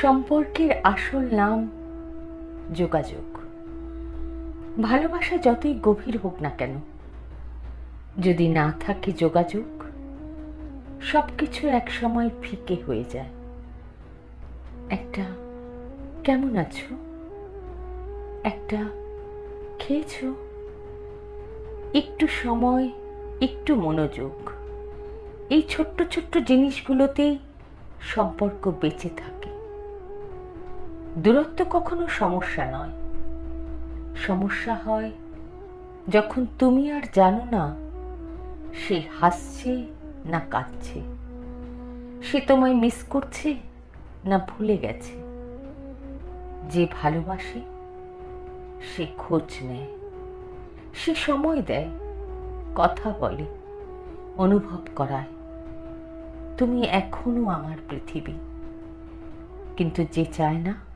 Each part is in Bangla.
সম্পর্কের আসল নাম যোগাযোগ। ভালোবাসা যতই গভীর হোক না কেন, যদি না থাকে যোগাযোগ সব কিছু একসময় ফিকে হয়ে যায়। একটা, কেমন আছো? একটা, খেয়েছো? একটু সময়, একটু মনোযোগ। এই ছোট্ট ছোট্ট জিনিসগুলোতেই সম্পর্ক বেঁচে থাকে। দূরত্ব কখনো সমস্যা নয়। সমস্যা হয় যখন তুমি আর জানো না সে হাসছে না কাঁদছে। সে তোমায় মিস করছে না ভুলে গেছে। যে ভালোবাসে, সে খোঁজ নেয়। সে সময় দেয়, কথা বলে, অনুভব করায়। তুমি এখনও আমার পৃথিবী। কিন্তু যে চায় না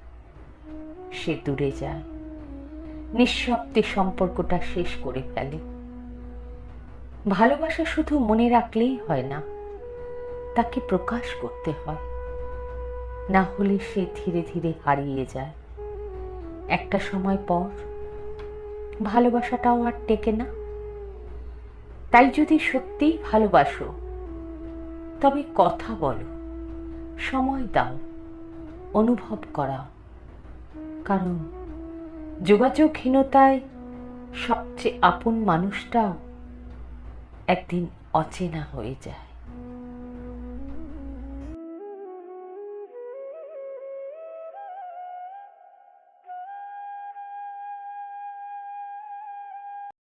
সে দূরে যায়। নিঃশব্দে সম্পর্কটা শেষ করে ফেলে। ভালোবাসা শুধু মনে রাখলেই হয় না, তাকে প্রকাশ করতে হয়। না হলে সে ধীরে ধীরে হারিয়ে যায়। একটা সময় পর ভালোবাসাটাও আর টেকে না। তাই যদি সত্যিই ভালোবাসো, তবে কথা বলো, সময় দাও, অনুভব করাও। কারণ যোগাযোগহীনতায় সবচেয়ে আপন মানুষটাও একদিন অচেনা হয়ে যায়।